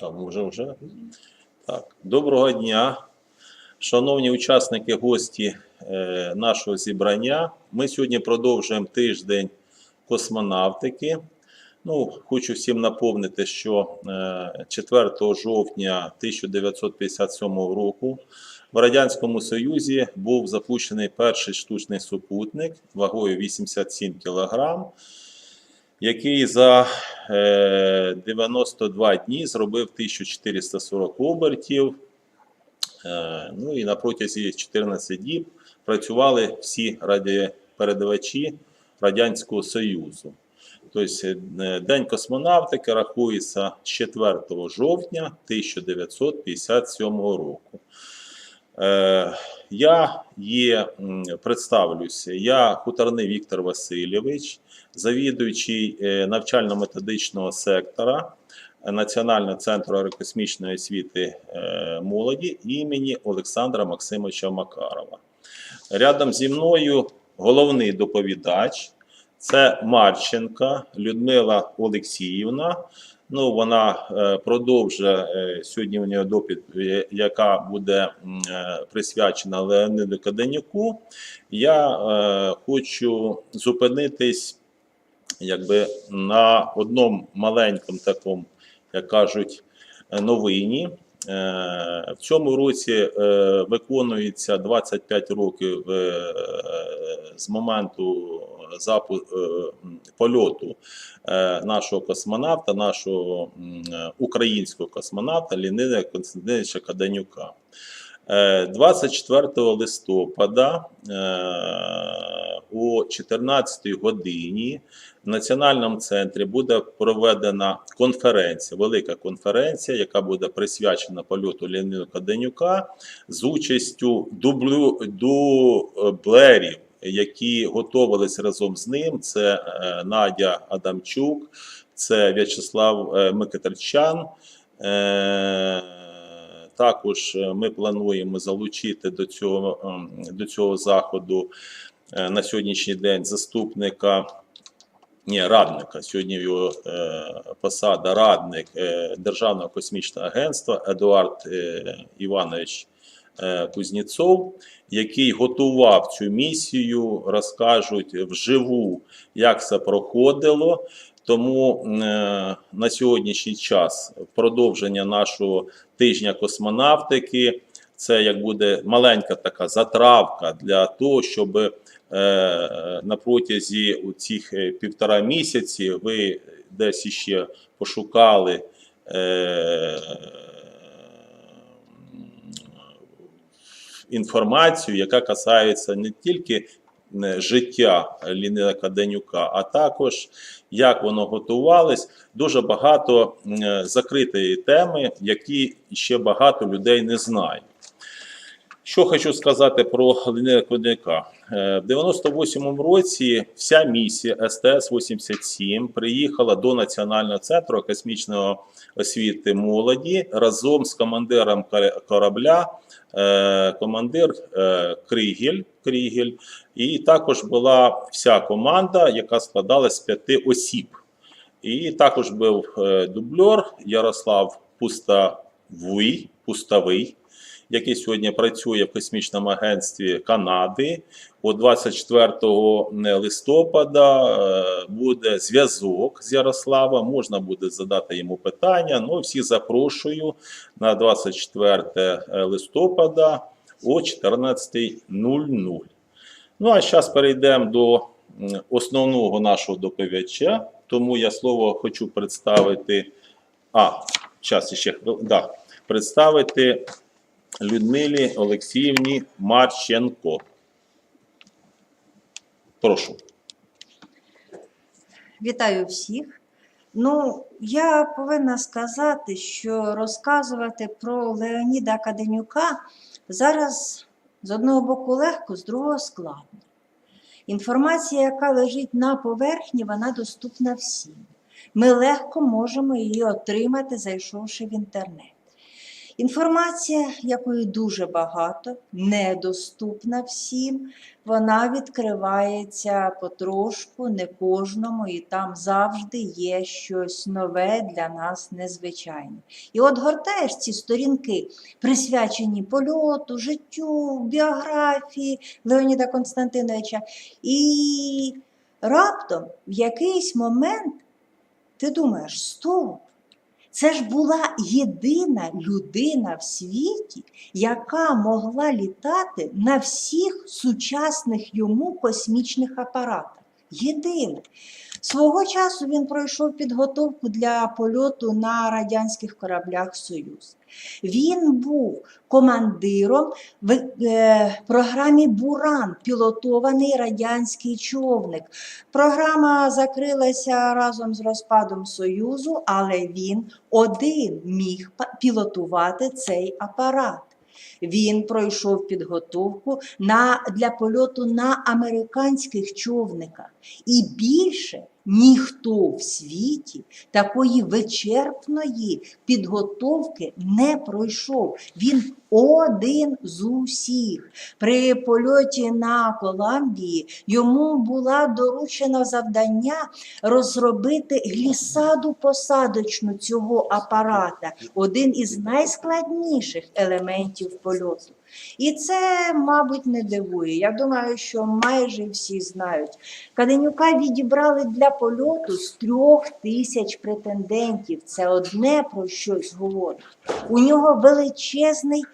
Так, може вже? Так. Доброго дня, шановні учасники, гості е, нашого зібрання. Ми сьогодні продовжуємо тиждень космонавтики. Ну, хочу всім напомнити, що е, 4 жовтня 1957 року в Радянському Союзі був запущений перший штучний супутник вагою 87 кг, який за е, 92 дні зробив 1440 обертів. Е, Ну і на протязі 14 діб працювали всі радіопередавачі Радянського Союзу. Тобто е, День космонавтики рахується з 4 жовтня 1957 року. Е, Я є, представлюся, я хуторний Віктор Васильович, завідуючий е, навчально-методичного сектора Національного центру аерокосмічної освіти е, молоді імені Олександра Максимовича Макарова. Рядом зі мною головний доповідач це Марченка Людмила Олексіївна. Ну, вона е, продовжує е, сьогодні у нього допит, е, яка буде присвячена Леониду Каденюку. Я хочу зупинитись якби на одному маленькому такому, як кажуть, новині. В цьому році виконується 25 років з моменту запу, е, польоту е, нашого космонавта, нашого е, українського космонавта Лінида Константиновича Каденюка. Е, 24 листопада о 14 годині в Національному центрі буде проведена конференція, велика конференція, яка буде присвячена польоту Леоніда Каденюка з участю дублю, дублерів, які готувалися разом з ним. Це е, Надя Адамчук, це В'ячеслав е, Микитарчан. Е, також ми плануємо залучити до цього, до цього заходу на сьогоднішній день заступника, ні, радника. Сьогодні його посада радник Державного космічного агентства Едуард Іванович Кузнєцов, який готував цю місію, розкажуть вживу, як це проходило. Тому е, на сьогоднішній час продовження нашого тижня космонавтики це як буде маленька така затравка для того, щоб е, на протязі цих е, півтора місяці ви десь іще пошукали. Інформацію, яка касається не тільки е, життя Лінида Каденюка, а також як воно готувалось. Дуже багато е, закритої теми, які ще багато людей не знають. Що хочу сказати про Леоніда Каденюка. Е, В 98-му році вся місія СТС-87 приїхала до Національного центру космічної освіти молоді разом з командиром корабля, е, командир е, Крігель, Крігель, і також була вся команда, яка складалась з п'яти осіб. І також був дублер Ярослав Пуставий, Пуставий, який сьогодні працює в космічному агентстві Канади. О 24 листопада е, буде зв'язок з Ярославом. Можна буде задати йому питання. Ну, всіх запрошую на 24 листопада о 14.00. Ну а зараз перейдемо до основного нашого доповідача. Тому я слово хочу представити. А, зараз ще да, представити Людмилі Олексіївні Марченко. Прошу. Вітаю всіх. Ну, я повинна сказати, що розказувати про Леоніда Каденюка зараз з одного боку легко, з другого складно. Інформація, яка лежить на поверхні, вона доступна всім. Ми легко можемо її отримати, зайшовши в інтернет. Інформація, якої дуже багато, недоступна всім, вона відкривається потрошку, не кожному, і там завжди є щось нове для нас незвичайне. І от гортаєш ці сторінки, присвячені польоту, життю, біографії Леоніда Константиновича, і раптом в якийсь момент ти думаєш, стоп! Це ж була єдина людина в світі, яка могла літати на всіх сучасних йому космічних апаратах. Єдина. Свого часу він пройшов підготовку для польоту на радянських кораблях Союз. Він був командиром в е, програмі Буран, пілотований радянський човник. Програма закрилася разом з розпадом Союзу, але він один міг пілотувати цей апарат. Він пройшов підготовку на, для польоту на американських човниках. І більше ніхто в світі такої вичерпної підготовки не пройшов. Він один з усіх. При польоті на Коламбії йому була доручена завдання розробити глісаду посадочну цього апарата, один із найскладніших елементів польоту. І це, мабуть, не дивує. Я думаю, що майже всі знають. Каденюка відібрали для польоту з трьох тисяч претендентів. Це одне про щось говорить. У нього величезний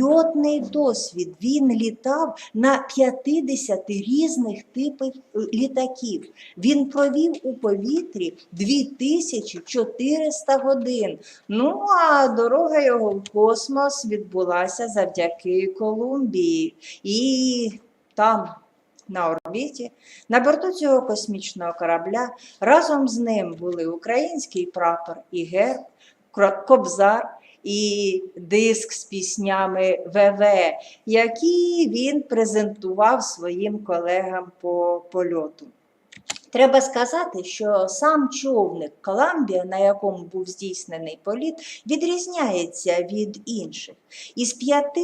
льотний досвід. Він літав на 50 різних типів е, літаків. Він провів у повітрі 2400 годин. Ну а дорога його в космос відбулася завдяки Колумбії. І там. На орбіті, на борту цього космічного корабля разом з ним були український прапор і герб, кобзар і диск з піснями ВВ, які він презентував своїм колегам по польоту. Треба сказати, що сам човник Коламбія, на якому був здійснений політ, відрізняється від інших. Із п'яти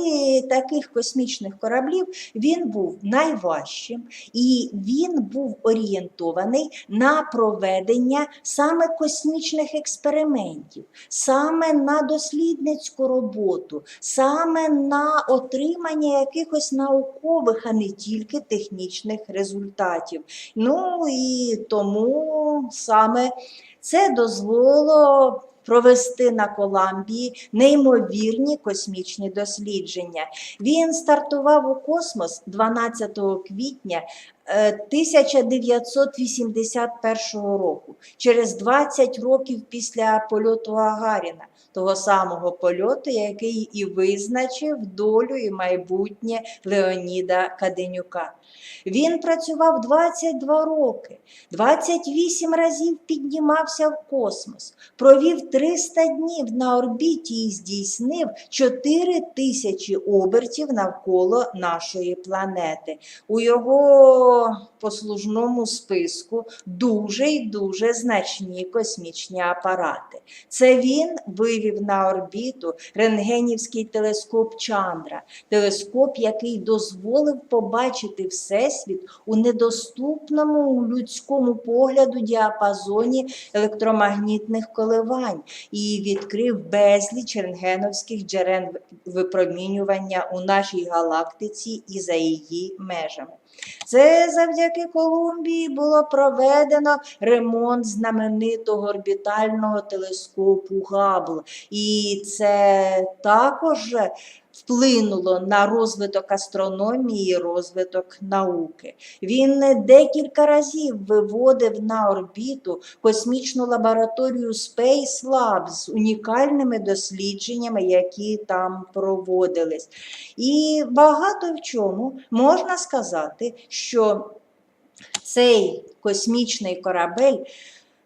таких космічних кораблів він був найважчим, і він був орієнтований на проведення саме космічних експериментів, саме на дослідницьку роботу, саме на отримання якихось наукових, а не тільки технічних результатів. Ну і тому саме це дозволило провести на Коламбії неймовірні космічні дослідження. Він стартував у космос 12 квітня е, 1981 року, через 20 років після польоту Гагаріна, того самого польоту, який і визначив долю і майбутнє Леоніда Каденюка. Він працював 22 роки, 28 разів піднімався в космос, провів 300 днів на орбіті і здійснив 4 тисячі обертів навколо нашої планети. У його послужному списку дуже й дуже значні космічні апарати. Це він вивів на орбіту рентгенівський телескоп Чандра, телескоп, який дозволив побачити Всесвіт у недоступному людському погляду діапазоні електромагнітних коливань і відкрив безліч рентгеновських джерел випромінювання у нашій галактиці і за її межами. Це завдяки Колумбії було проведено ремонт знаменитого орбітального телескопу Габл. І це також вплинуло на розвиток астрономії, розвиток науки. Він декілька разів виводив на орбіту космічну лабораторію Space Lab з унікальними дослідженнями, які там проводились. І багато в чому можна сказати, що цей космічний корабель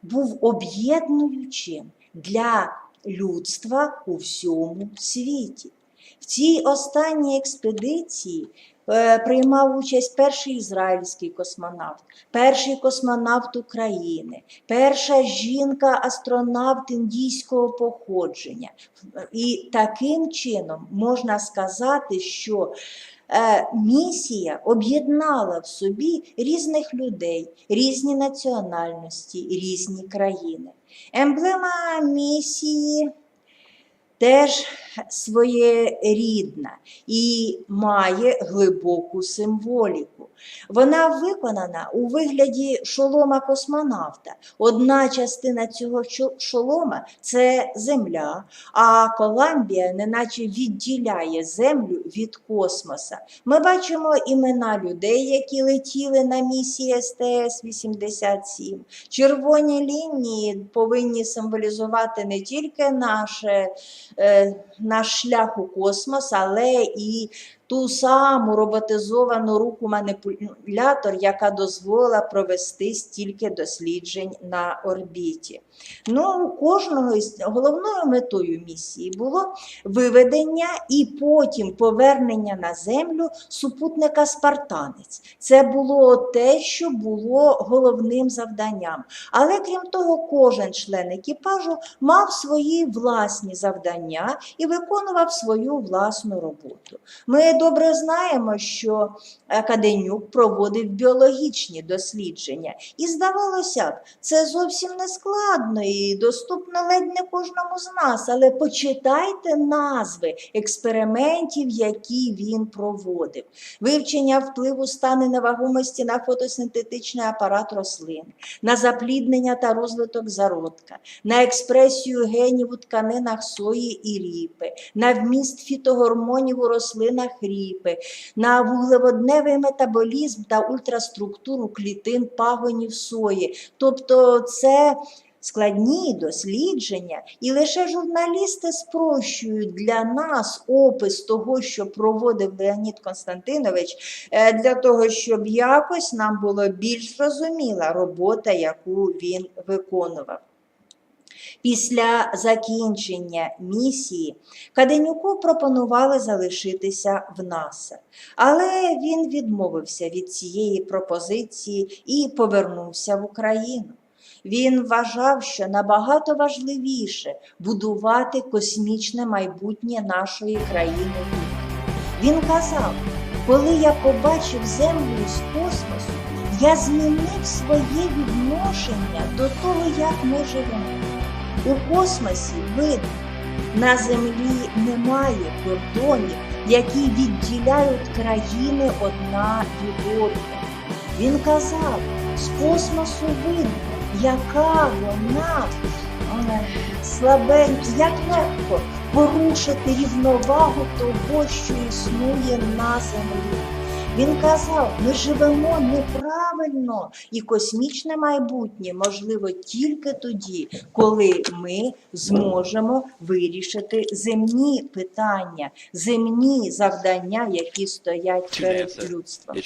був об'єднуючим для людства у всьому світі. В цій останній експедиції е, приймав участь перший ізраїльський космонавт, перший космонавт України, перша жінка-астронавт індійського походження. І таким чином можна сказати, що е, місія об'єднала в собі різних людей, різні національності, різні країни. Емблема місії теж своєрідна і має глибоку символіку. Вона виконана у вигляді шолома космонавта. Одна частина цього шолома це земля, а Коламбія неначе відділяє землю від космоса. Ми бачимо імена людей, які летіли на місії СТС-87. Червоні лінії повинні символізувати не тільки наше, е, наш шлях у космос, але і ту саму роботизовану руку маніпулятор, яка дозволила провести стільки досліджень на орбіті. Ну, у кожного головною метою місії було виведення і потім повернення на землю супутника Спартанець. Це було те, що було головним завданням. Але крім того, кожен член екіпажу мав свої власні завдання і виконував свою власну роботу. Ми добре знаємо, що Акаденюк проводив біологічні дослідження, і здавалося б, це зовсім не складно і доступно ледь не кожному з нас. Але почитайте назви експериментів, які він проводив. Вивчення впливу стани невагомості на фотосинтетичний апарат рослин, на запліднення та розвиток зародка, на експресію генів у тканинах сої і ріпи, на вміст фітогормонів у рослинах ріпи, на вуглеводневий метаболізм та ультраструктуру клітин пагонів сої. Тобто це складні дослідження, і лише журналісти спрощують для нас опис того, що проводив Леонід Константинович, е, для того, щоб якось нам було більш зрозуміла робота, яку він виконував. Після закінчення місії Каденюку пропонували залишитися в НАСА, але він відмовився від цієї пропозиції і повернувся в Україну. Він вважав, що набагато важливіше будувати космічне майбутнє нашої країни. Він казав, коли я побачив землю з космосу, я змінив своє відношення до того, як ми живемо. У космосі видно, на землі немає кордонів, які відділяють країни одна від одної. Він казав, з космосу видно, яка вона слабенька, як легко порушити рівновагу того, що існує на землі. Він казав, ми живемо неправильно, і космічне майбутнє можливо тільки тоді, коли ми зможемо вирішити земні питання, земні завдання, які стоять перед людством.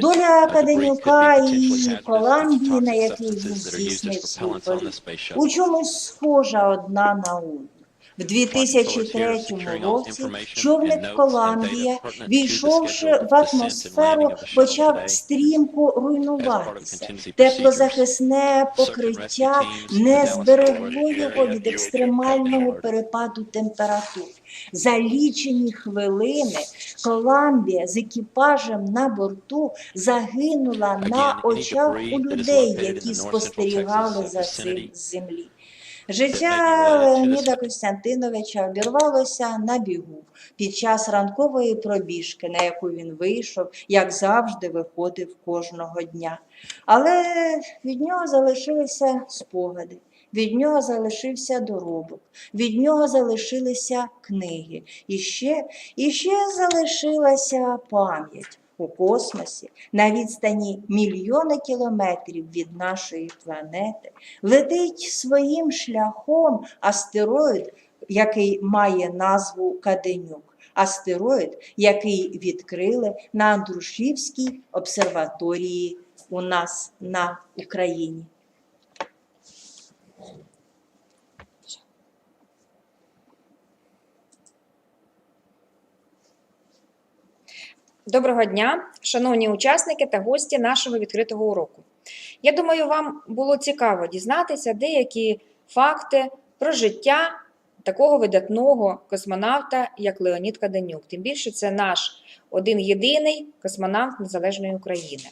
Доля Академюка і Коламбії, на якій він здійснив свій політ, у чомусь схожа одна на одну. В 2003 році човник Коламбія, війшовши в атмосферу, почав стрімко руйнуватися. Теплозахисне покриття не зберегло його від екстремального перепаду температур. За лічені хвилини Коламбія з екіпажем на борту загинула на очах у людей, які спостерігали за цим землі. Життя Леоніда Костянтиновича обірвалося на бігу під час ранкової пробіжки, на яку він вийшов, як завжди виходив кожного дня. Але від нього залишилися спогади. Від нього залишився доробок, від нього залишилися книги, і ще, і ще залишилася пам'ять у космосі на відстані мільйони кілометрів від нашої планети. Летить своїм шляхом астероїд, який має назву Каденюк. Астероїд, який відкрили на Андрушівській обсерваторії у нас на Україні. Доброго дня, шановні учасники та гості нашого відкритого уроку. Я думаю, вам було цікаво дізнатися деякі факти про життя такого видатного космонавта, як Леонід Каденюк. Тим більше це наш один єдиний космонавт Незалежної України.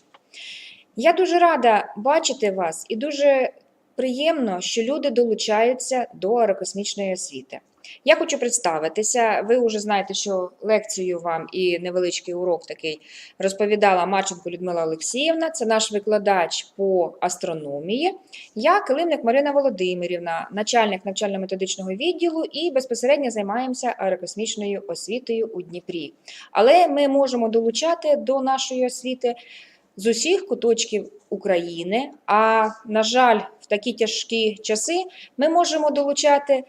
Я дуже рада бачити вас і дуже приємно, що люди долучаються до аерокосмічної освіти. Я хочу представитися. Ви вже знаєте, що лекцію вам і невеличкий урок такий розповідала Марченко Людмила Олексіївна. Це наш викладач по астрономії. Я Килимник Марина Володимирівна, начальник навчально-методичного відділу і безпосередньо займаємося аерокосмічною освітою у Дніпрі. Але ми можемо долучати до нашої освіти з усіх куточків України. А на жаль, в такі тяжкі часи ми можемо долучати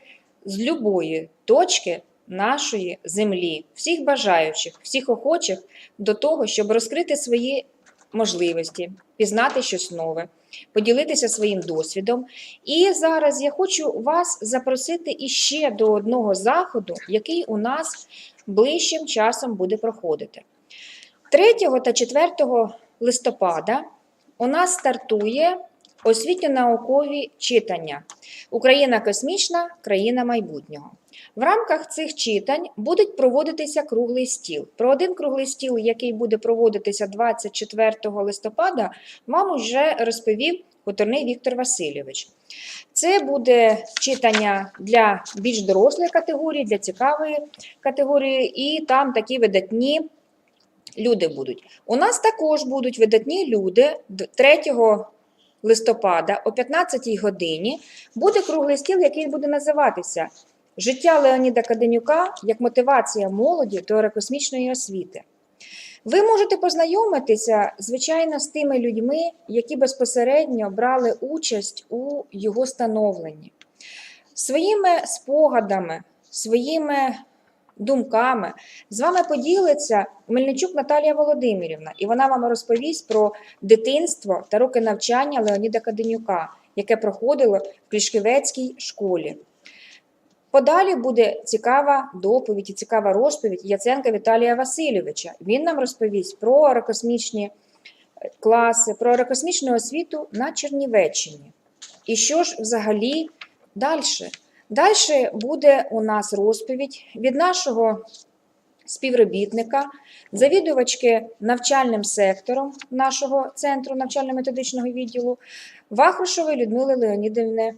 з любої точки нашої землі, всіх бажаючих, всіх охочих до того, щоб розкрити свої можливості, пізнати щось нове, поділитися своїм досвідом. І зараз я хочу вас запросити іще до одного заходу, який у нас ближчим часом буде проходити. 3 та 4 листопада у нас стартує освітньо-наукові читання Україна космічна, країна майбутнього. В рамках цих читань будуть проводитися круглий стіл. Про один круглий стіл, який буде проводитися 24 листопада, вам вже розповів Хуторний Віктор Васильович. Це буде читання для більш дорослої категорії, для цікавої категорії, і там такі видатні люди будуть. У нас також будуть видатні люди 3 листопада о 15 годині буде круглий стіл, який буде називатися Життя Леоніда Каденюка як мотивація молоді до аерокосмічної освіти. Ви можете познайомитися, звичайно, з тими людьми, які безпосередньо брали участь у його становленні. Своїми спогадами, своїми думками з вами поділиться Мельничук Наталія Володимирівна, і вона вам розповість про дитинство та роки навчання Леоніда Каденюка, яке проходило в Клішківецькій школі. Подалі буде цікава доповідь і цікава розповідь Яценка Віталія Васильовича. Він нам розповість про аерокосмічні е, класи, про аерокосмічну освіту на Чернівеччині. І що ж взагалі далі? Далі буде у нас розповідь від нашого співробітника, завідувачки навчальним сектором нашого центру навчально-методичного відділу Вахрушової Людмили Леонідівни.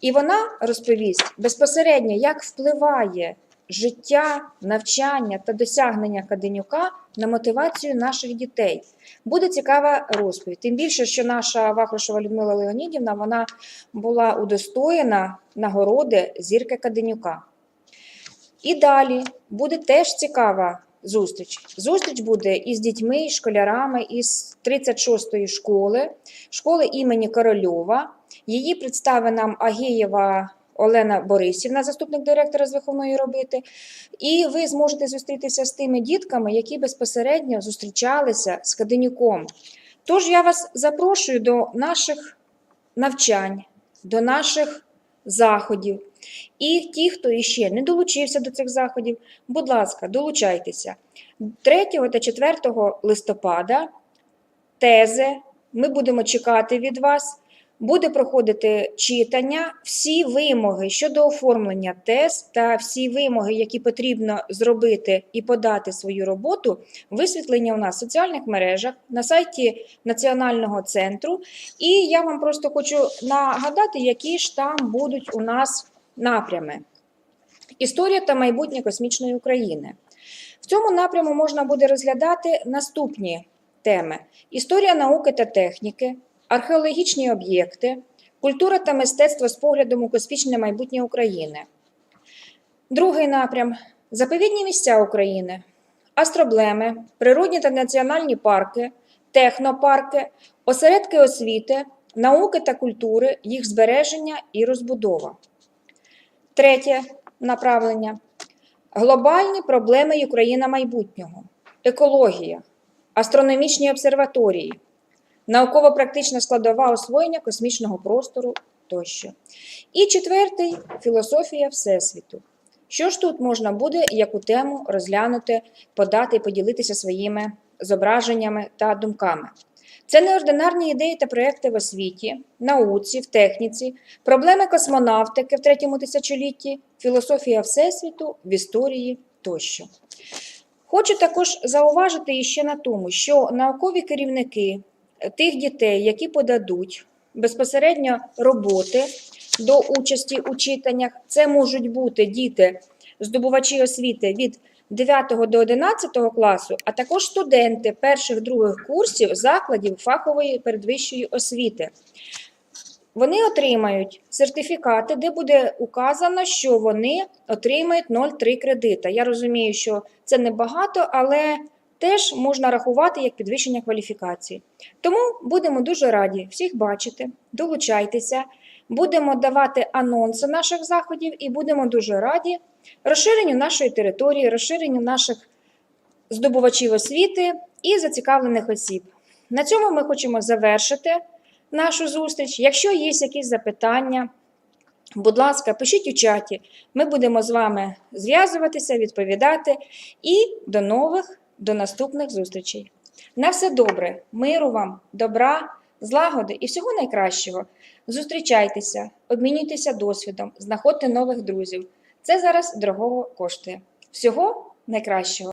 І вона розповість безпосередньо, як впливає життя, навчання та досягнення Каденюка на мотивацію наших дітей. Буде цікава розповідь. Тим більше, що наша Вахрушова Людмила Леонідівна вона була удостоєна нагороди зірки Каденюка. І далі буде теж цікава зустріч. Зустріч буде із дітьми, школярами із 36-ї школи, школи імені Корольова. Її представить нам Агієва Олена Борисівна, заступник директора з виховної робити. І ви зможете зустрітися з тими дітками, які безпосередньо зустрічалися з Каденюком. Тож я вас запрошую до наших навчань, до наших заходів. І ті, хто іще не долучився до цих заходів, будь ласка, долучайтеся. 3 та 4 листопада тези ми будемо чекати від вас. Буде проходити читання, всі вимоги щодо оформлення тез та всі вимоги, які потрібно зробити і подати свою роботу, висвітлені у нас в соціальних мережах на сайті Національного центру. І я вам просто хочу нагадати, які ж там будуть у нас напрями. Історія та майбутнє космічної України. В цьому напряму можна буде розглядати наступні теми: історія науки та техніки, археологічні об'єкти, культура та мистецтво з поглядом у космічне майбутнє України. Другий напрям заповідні місця України, астроблеми, природні та національні парки, технопарки, осередки освіти, науки та культури, їх збереження і розбудова. Третє направлення глобальні проблеми України майбутнього, екологія, астрономічні обсерваторії, науково-практична складова освоєння космічного простору тощо. І четвертий філософія Всесвіту. Що ж тут можна буде яку тему розглянути, подати і поділитися своїми зображеннями та думками? Це неординарні ідеї та проекти в освіті, науці, в техніці, проблеми космонавтики в третьому тисячолітті, філософія Всесвіту, в історії тощо. Хочу також зауважити іще на тому, що наукові керівники тих дітей, які подадуть безпосередньо роботи до участі у читаннях, це можуть бути діти, здобувачі освіти від 9 до 11 класу, а також студенти перших других курсів закладів фахової передвищої освіти. Вони отримають сертифікати, де буде указано, що вони отримають 0,3 кредита. Я розумію, що це небагато, але теж можна рахувати як підвищення кваліфікації. Тому будемо дуже раді всіх бачити, долучайтеся, будемо давати анонси наших заходів і будемо дуже раді розширенню нашої території, розширенню наших здобувачів освіти і зацікавлених осіб. На цьому ми хочемо завершити нашу зустріч. Якщо є якісь запитання, будь ласка, пишіть у чаті. Ми будемо з вами зв'язуватися, відповідати. І до нових, до наступних зустрічей. На все добре, миру вам, добра, злагоди і всього найкращого. Зустрічайтеся, обмінюйтеся досвідом, знаходьте нових друзів. Це зараз дорогого коштує. Всього найкращого.